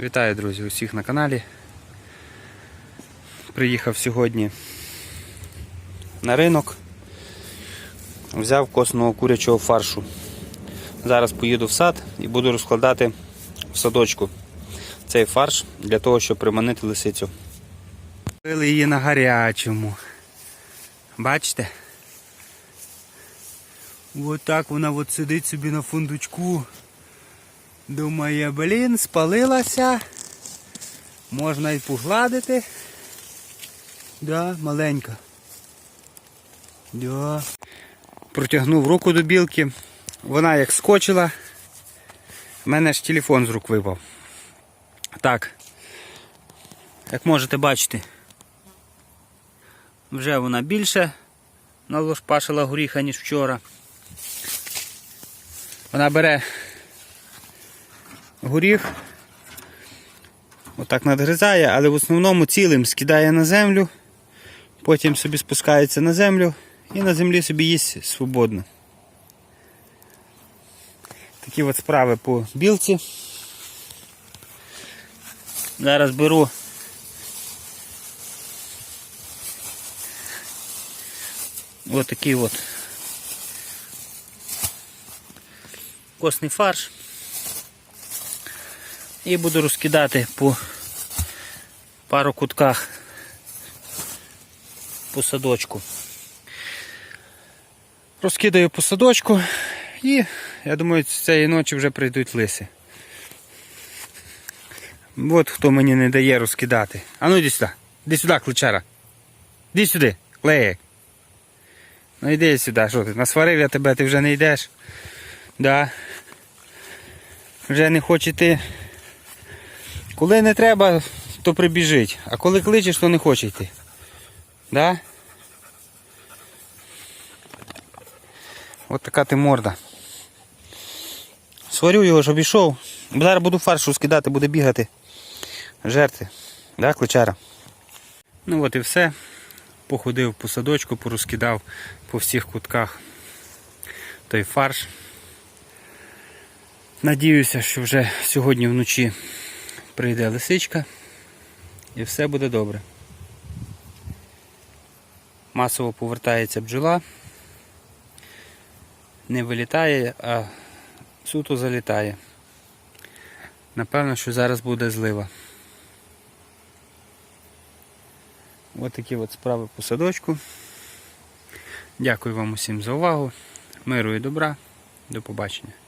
Вітаю, друзі, усіх на каналі. Приїхав сьогодні на ринок. Взяв косного курячого фаршу. Зараз поїду в сад і буду розкладати в садочку цей фарш для того, щоб приманити лисицю. Пили її на гарячому. Бачите? Ось так вона от сидить собі на фундучку. Думає, блін, спалилася. Можна і погладити. Да, маленька. Да. Протягнув руку до білки. Вона як скочила. У мене ж телефон з рук випав. Так. Як можете бачити, вже вона більше налошпашила горіха, ніж вчора. Вона бере горіх. Отак надгризає, але в основному цілим скидає на землю, потім собі спускається на землю і на землі собі їсть свободно. Такі от справи по білці. Зараз беру ось такий от косний фарш. І буду розкидати по пару кутках по садочку. Розкидаю по садочку і я думаю, цієї ночі вже прийдуть лиси. От хто мені не дає розкидати. А ну йди сюди. Іди сюди, кличара. Іди сюди, клеєк. Ну йди сюди, що ти? Насварив я тебе, ти вже не йдеш. Да. Вже не хоче йти. Коли не треба, то прибіжить. А коли кличеш, то не хоче йти. Да? От така ти морда. Сварю його, щоб ішов. Бо Зараз буду фаршу скидати, буде бігати. Жерти. Да, кличара? Ну от і все. Походив по садочку, порозкидав по всіх кутках той фарш. Надіюся, що вже сьогодні вночі прийде лисичка і все буде добре. Масово повертається бджола, не вилітає, а суто залітає. Напевно, що зараз буде злива. Ось такі от справи по садочку. Дякую вам усім за увагу. Миру і добра. До побачення.